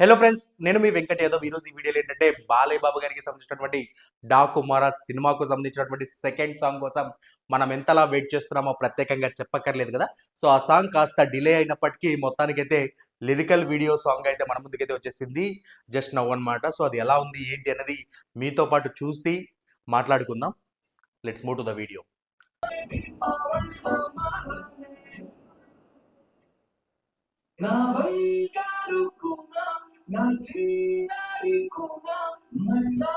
Hello friends నేను మీ వెంకట యాదవ్. ఈరోజు ఈ వీడియోలో ఏంటంటే బాలయ్య బాబు గారికి సంబంధించినటువంటి డాకు మహారాజ్ సినిమాకు సంబంధించినటువంటి సెకండ్ సాంగ్ కోసం మనం ఎంతలా వెయిట్ చేస్తున్నామో ప్రత్యేకంగా చెప్పక్కర్లేదు కదా. సో ఆ సాంగ్ కాస్త డిలే అయినప్పటికీ మొత్తానికైతే లిరికల్ వీడియో సాంగ్ అయితే మన ముందుకైతే వచ్చేసింది. జస్ట్ నవ్ అన్నమాట. సో అది ఎలా ఉంది ఏంటి అనేది మీతో పాటు చూసి మాట్లాడుకుందాం. Let's move to the video నా వైగారు నా చీనారి కూడా మళ్ళా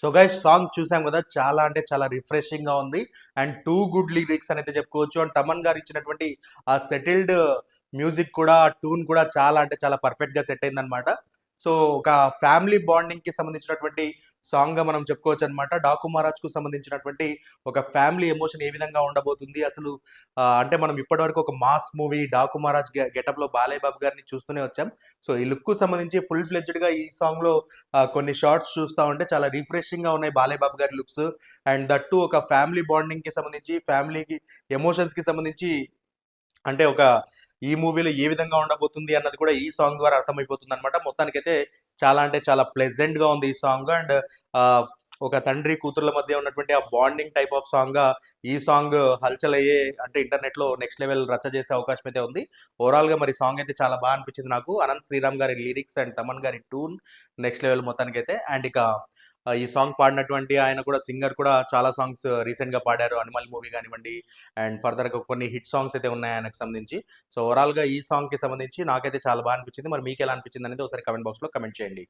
సో గైస్ సాంగ్ చూసాం కదా చాలా అంటే చాలా రిఫ్రెషింగ్గా ఉంది. అండ్ టూ గుడ్ లిరిక్స్ అనేది అయితే చెప్పుకోవచ్చు. అండ్ తమన్ గారు ఇచ్చినటువంటి ఆ సెటిల్డ్ మ్యూజిక్ uh, కూడా ట్యూన్ కూడా చాలా అంటే చాలా పర్ఫెక్ట్గా సెట్ అయింది అనమాట సో ఒక ఫ్యామిలీ బాండింగ్కి సంబంధించినటువంటి సాంగ్గా మనం చెప్పుకోవచ్చు అనమాట డాకు మహారాజ్కు సంబంధించినటువంటి ఒక ఫ్యామిలీ ఎమోషన్ ఏ విధంగా ఉండబోతుంది? అసలు అంటే మనం ఇప్పటివరకు ఒక మాస్ మూవీ డాకు మహారాజ్ గెటప్లో బాలయ్య బాబు గారిని చూస్తూనే వచ్చాం. సో ఈ లుక్కు సంబంధించి ఫుల్ ఫ్లెడ్జ్డ్గా ఈ సాంగ్లో కొన్ని షార్ట్స్ చూస్తూ ఉంటే చాలా రిఫ్రెషింగ్గా ఉన్నాయి Balayya Babu garu looks. And that ఒక ఫ్యామిలీ బాండింగ్కి సంబంధించి ఫ్యామిలీకి ఎమోషన్స్కి సంబంధించి అంటే ఒక ఈ మూవీలో ఏ విధంగా ఉండబోతుంది అన్నది కూడా ఈ సాంగ్ ద్వారా అర్థమైపోతుంది అనమాట మొత్తానికైతే చాలా అంటే చాలా ప్లెజెంట్గా ఉంది ఈ సాంగ్. అండ్ ఒక తండ్రి కూతుర్ల మధ్య ఉన్నటువంటి ఆ బాండింగ్ టైప్ ఆఫ్ సాంగ్గా ఈ సాంగ్ హల్చల్ అయ్యే అంటే ఇంటర్నెట్లో నెక్స్ట్ లెవెల్ రచ్చ చేసే అవకాశం అయితే ఉంది. ఓవరాల్గా మరి సాంగ్ అయితే చాలా బాగా అనిపించింది నాకు. అనంత్ శ్రీరామ్ గారి లిరిక్స్ అండ్ తమన్ గారి టూన్ నెక్స్ట్ లెవెల్ మొత్తానికి అయితే అండ్ ఇక ఈ సాంగ్ పాడినటువంటి ఆయన కూడా సింగర్ కూడా చాలా సాంగ్స్ రీసెంట్గా పాడారు. అనిమల్ మూవీ కానివ్వండి అండ్ ఫర్దర్గా కొన్ని హిట్ సాంగ్స్ అయితే ఉన్నాయి ఆయనకు సంబంధించి. సో ఓవరాల్గా ఈ సాంగ్కి సంబంధించి నాకైతే చాలా బాగా అనిపించింది. మరి మీకు ఎలా అనిపించింది అనేది ఒకసారి కమెంట్ బాక్స్లో కమెంట్ చేయండి.